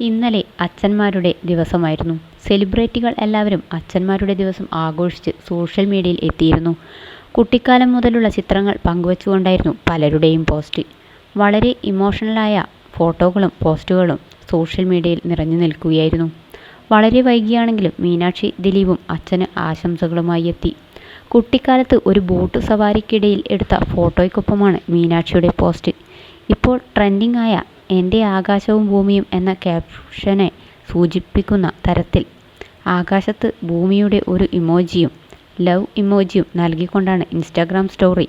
ഇന്നലെ അച്ഛന്മാരുടെ ദിവസമായിരുന്നു. സെലിബ്രിറ്റികൾ എല്ലാവരും അച്ഛന്മാരുടെ ദിവസം ആഘോഷിച്ച് സോഷ്യൽ മീഡിയയിൽ എത്തിയിരുന്നു. കുട്ടിക്കാലം മുതലുള്ള ചിത്രങ്ങൾ പങ്കുവച്ചുകൊണ്ടായിരുന്നു പലരുടെയും പോസ്റ്റ്. വളരെ ഇമോഷണലായ ഫോട്ടോകളും പോസ്റ്റുകളും സോഷ്യൽ മീഡിയയിൽ നിറഞ്ഞു നിൽക്കുകയായിരുന്നു. വളരെ വൈകിയാണെങ്കിലും മീനാക്ഷി ദിലീപും അച്ഛന് ആശംസകളുമായി എത്തി. കുട്ടിക്കാലത്ത് ഒരു ബോട്ട് സവാരിക്കിടയിൽ എടുത്ത ഫോട്ടോയ്ക്കൊപ്പമാണ് മീനാക്ഷിയുടെ പോസ്റ്റ്. ഇപ്പോൾ ട്രെൻഡിംഗ് ആയ എന്റെ ആകാശവും ഭൂമിയും എന്ന ക്യാപ്ഷനെ സൂചിപ്പിക്കുന്ന തരത്തിൽ ആകാശത്ത് ഭൂമിയുടെ ഒരു ഇമോജിയും ലവ് ഇമോജിയും നൽകിക്കൊണ്ടാണ് ഇൻസ്റ്റാഗ്രാം സ്റ്റോറി.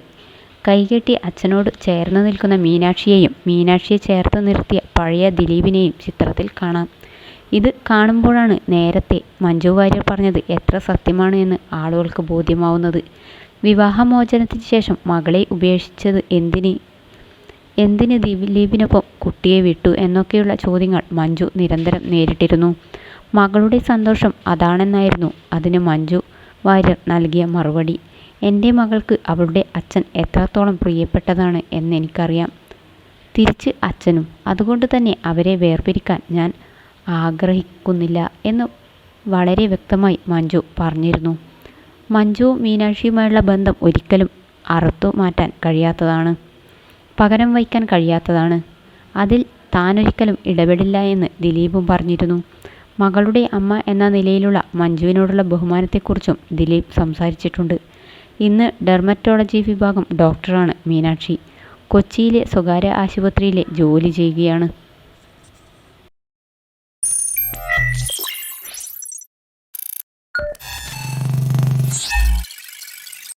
കൈകെട്ടി അച്ഛനോട് ചേർന്ന് നിൽക്കുന്ന മീനാക്ഷിയെയും മീനാക്ഷിയെ ചേർത്ത് നിർത്തിയ പഴയ ദിലീപിനെയും ചിത്രത്തിൽ കാണാം. ഇത് കാണുമ്പോഴാണ് നേരത്തെ മഞ്ജു വാര്യർ പറഞ്ഞത് എത്ര സത്യമാണ് എന്ന് ആളുകൾക്ക് ബോധ്യമാവുന്നത്. വിവാഹമോചനത്തിന് ശേഷം മകളെ ഉപേക്ഷിച്ചത് എന്തിന്? എന്തിന് ദിലീപിനൊപ്പം കുട്ടിയെ വിട്ടു എന്നൊക്കെയുള്ള ചോദ്യങ്ങൾ മഞ്ജു നിരന്തരം നേരിട്ടിരുന്നു. മകളുടെ സന്തോഷം അതാണെന്നായിരുന്നു അതിന് മഞ്ജു വാര്യർ നൽകിയ മറുപടി. എന്റെ മകൾക്ക് അവളുടെ അച്ഛൻ എത്രത്തോളം പ്രിയപ്പെട്ടതാണ് എന്നെനിക്കറിയാം. തിരിച്ച് അച്ഛനും. അതുകൊണ്ട് തന്നെ അവരെ വേർപിരിക്കാൻ ഞാൻ ആഗ്രഹിക്കുന്നില്ല എന്ന് വളരെ വ്യക്തമായി മഞ്ജു പറഞ്ഞിരുന്നു. മഞ്ജു മീനാക്ഷിയുമായുള്ള ബന്ധം ഒരിക്കലും അറുത്തു മാറ്റാൻ കഴിയാത്തതാണ്. പകരം വയ്ക്കാൻ കഴിയാത്തതാണ്. അതിൽ താനൊരിക്കലും ഇടപെടില്ല എന്ന് ദിലീപും പറഞ്ഞിരുന്നു. മകളുടെ അമ്മ എന്ന നിലയിലുള്ള മഞ്ജുവിനോടുള്ള ബഹുമാനത്തെക്കുറിച്ചും ദിലീപ് സംസാരിച്ചിട്ടുണ്ട്. ഇന്ന് ഡെർമറ്റോളജി വിഭാഗം ഡോക്ടറാണ് മീനാക്ഷി. കൊച്ചിയിലെ സ്വകാര്യ ആശുപത്രിയിലെ ജോലി ചെയ്യുകയാണ്.